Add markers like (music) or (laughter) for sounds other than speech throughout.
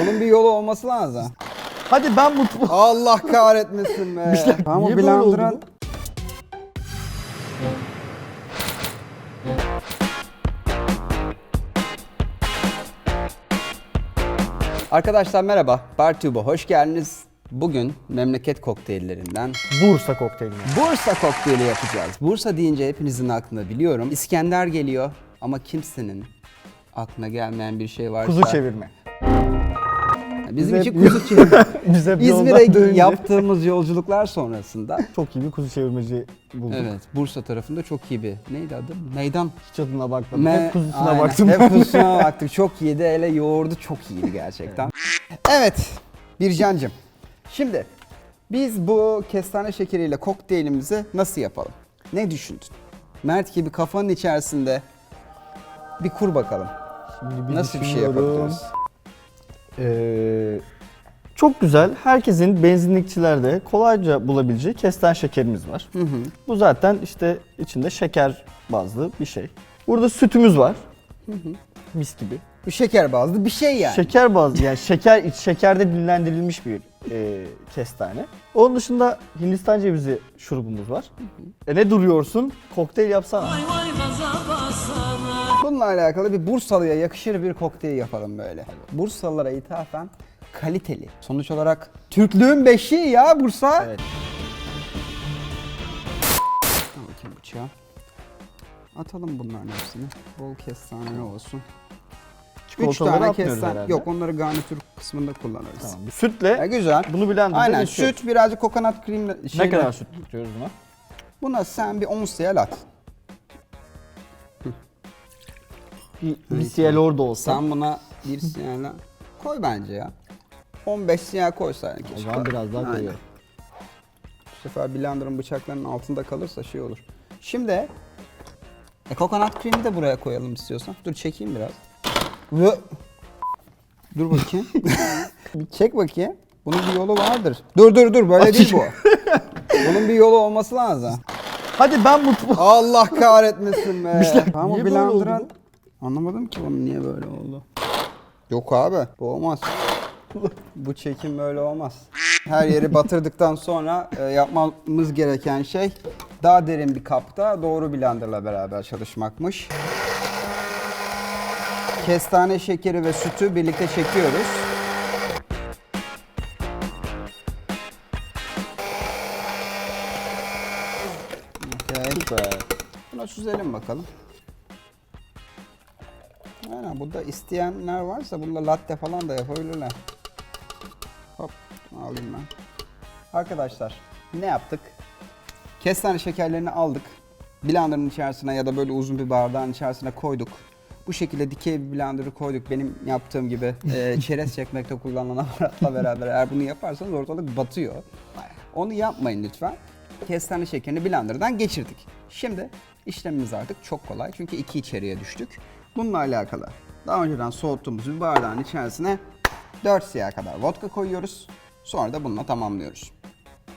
Bunun bir yolu olması lazım. Hadi ben mutlu. Allah kahretmesin be. Tamam o Niye böyle oldu blender'ın- Arkadaşlar merhaba. Bartuba hoş geldiniz. Bugün memleket kokteyllerinden Bursa kokteyli. Bursa kokteyli yapacağız. Bursa deyince hepinizin aklına biliyorum. İskender geliyor ama kimsenin aklına gelmeyen bir şey varsa. Kuzu çevirme. Bizim Biz için hep- kuzu çevirme. (laughs) Biz hep yoldan İzmir'e dönünce yaptığımız yolculuklar sonrasında (laughs) çok iyi bir kuzu çevirmeci bulduk. Evet, Bursa tarafında çok iyi bir. Neydi adı? Meydan. Hiç adına bakmadım. Me- hep kuzusuna Aynen, baktım. Hep (laughs) kuzusuna baktık. Çok iyiydi. Hele yoğurdu çok iyiydi gerçekten. Evet, Bircan'cığım. Şimdi biz bu kestane şekeriyle kokteylimizi nasıl yapalım? Ne düşündün? Mert gibi kafanın içerisinde bir kur bakalım. Şimdi Nasıl bir şey düşünüyorum. yapabiliriz? Ee, çok güzel. Herkesin benzinlikçilerde kolayca bulabileceği kestane şekerimiz var. Hı hı. Bu zaten işte içinde şeker bazlı bir şey. Burada sütümüz var. Mis gibi. Bu şeker bazlı bir şey yani. Şeker bazlı yani şeker iç şekerde dinlendirilmiş bir e, kestane. Onun dışında Hindistan cevizi şurubumuz var. E ne duruyorsun? Kokteyl yapsana. Bununla alakalı bir Bursalı'ya yakışır bir kokteyl yapalım böyle. Bursalılara ithafen kaliteli. Sonuç olarak Türklüğün beşiği ya Bursa. Evet. Al bakayım bıçağı. Atalım bunların hepsini. Bol kestaneli olsun. 3 Çikolataları tane atmıyoruz kestane. herhalde. Yok onları garnitür kısmında kullanırız. Tamam. Ya Sütle güzel. bunu blenderda Aynen süt birazcık kokonat kremle. Ne şeyle- kadar süt tutuyoruz buna? Buna sen bir 10 cl at. Bir, bir CL orada olsa. Sen buna 1 cl koy bence ya. 15 cl koysaydın o keşke. zaman biraz daha Aynen. koyuyorum. Bu sefer blenderın bıçaklarının altında kalırsa şey olur. Şimdi e, kokonat kremi de buraya koyalım istiyorsan. Dur çekeyim biraz. Ve... Dur bakayım. (laughs) bir çek bakayım. Bunun bir yolu vardır. Dur dur dur böyle değil bu. Bunun bir yolu olması lazım. Hadi ben mutlu. Allah kahretmesin be. Tamam o Niye böyle oldu blenderın... Anlamadım ki bunun niye böyle oldu. Yok abi bu olmaz. (laughs) bu çekim böyle olmaz. Her yeri batırdıktan sonra e, yapmamız gereken şey daha derin bir kapta doğru blenderla beraber çalışmakmış. Kestane şekeri ve sütü birlikte çekiyoruz. Okay. Buna süzelim bakalım. Aynen burada isteyenler varsa bunda latte falan da yapabilirler. Hop alayım ben. Arkadaşlar ne yaptık? Kestane şekerlerini aldık. Blenderın içerisine ya da böyle uzun bir bardağın içerisine koyduk. Bu şekilde dikey bir blenderı koyduk. Benim yaptığım gibi e, (laughs) çerez çekmekte kullanılan (laughs) aparatla beraber eğer bunu yaparsanız ortalık batıyor. Onu yapmayın lütfen. Kestane şekerini blenderdan geçirdik. Şimdi işlemimiz artık çok kolay çünkü iki içeriye düştük. Bununla alakalı daha önceden soğuttuğumuz bir bardağın içerisine 4 siyah kadar vodka koyuyoruz. Sonra da bununla tamamlıyoruz.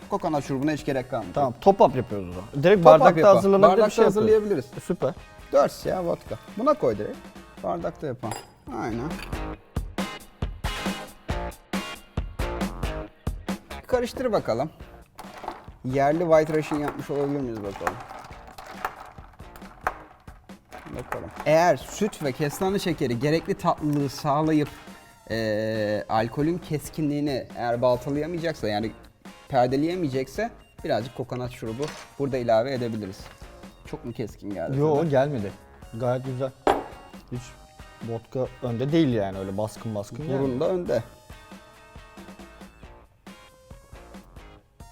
Kokonat şurubuna hiç gerek kalmıyor. Tamam top up yapıyoruz o zaman. Direkt Top up bardakta yapalım. hazırlanabilir bir Bardakta şey yapıyoruz. hazırlayabiliriz. Süper. 4 siyah vodka. Buna koy direkt. Bardakta yapalım. Aynen. Karıştır bakalım. Yerli white russian yapmış olabilir miyiz bakalım. Bakalım. Eğer süt ve kestane şekeri gerekli tatlılığı sağlayıp eee, alkolün keskinliğini eğer baltalayamayacaksa yani perdeleyemeyecekse birazcık kokonat şurubu burada ilave edebiliriz. Çok mu keskin geldi? Yo gelmedi. Gayet güzel. Hiç vodka önde değil yani öyle baskın baskın gelmedi. Burun da önde.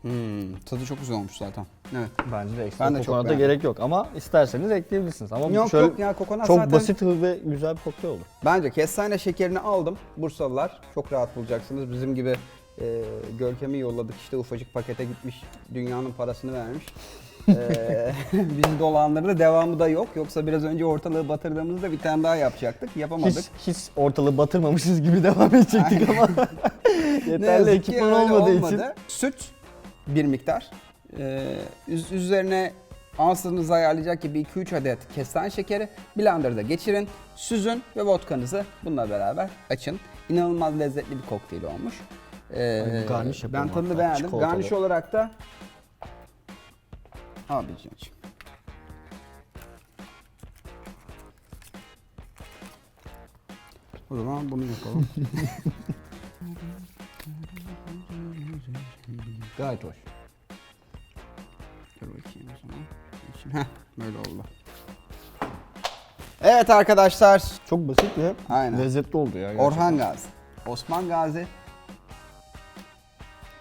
Hmm, tadı çok güzel olmuş zaten. Evet. Bence de ekstra Ben de çok kokonata beğendim. gerek yok ama isterseniz ekleyebilirsiniz. Ama Yok şöyle yok ya kokonat çok zaten basit ve güzel bir kokteyl oldu. Bence kestane şekerini aldım. Bursalılar çok rahat bulacaksınız. Bizim gibi e, Görkem'i yolladık işte ufacık pakete gitmiş dünyanın parasını vermiş. e, (laughs) bizi dolandırdı devamı da yok. Yoksa biraz önce ortalığı batırdığımızda bir tane daha yapacaktık. Yapamadık. Hiç, hiç ortalığı batırmamışız gibi (laughs) devam edecektik ama (laughs) Ne yeterli yazık ki ekipman öyle olmadığı olmadı. için. Süt bir miktar. Ee, üz- üzerine ansızınızı ayarlayacak gibi 2-3 adet kestane şekeri blenderda geçirin, süzün ve vodkanızı bununla beraber açın. İnanılmaz lezzetli bir kokteyl olmuş. Ee, garniş yapalım ben tadını hatta, beğendim. çikolatalı. Garniş olarak da Abi Cihan'cığım. O zaman bunu yapalım. (laughs) Gayet hoş. Dur bakayım o zaman. Heh, böyle oldu. Evet arkadaşlar. Çok basit ve Aynen. lezzetli oldu ya. gerçekten. Orhan Gazi, Osman Gazi,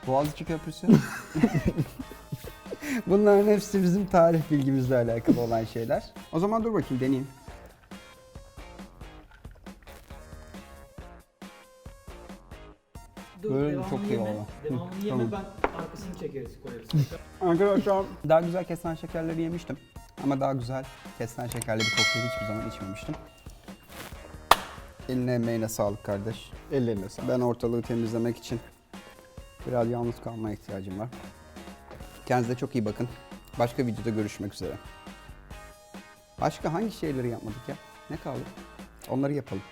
Boğaziçi Köprüsü. (laughs) Bunların hepsi bizim tarih bilgimizle alakalı olan şeyler. O zaman dur bakayım deneyeyim. Dur, Böyle devamını çok iyi yeme. oldu. Devamını Hı, yeme tamam. ben arkasını çekeriz koyarız. Arkadaşlar daha güzel kestane şekerleri yemiştim. Ama daha güzel kestane şekerli bir kokteyl hiçbir zaman içmemiştim. Eline emeğine sağlık kardeş. Ellerine sağlık. Ben ortalığı temizlemek için biraz yalnız kalmaya ihtiyacım var. Kendinize çok iyi bakın. Başka videoda görüşmek üzere. Başka hangi şeyleri yapmadık ya? Ne kaldı? Onları yapalım.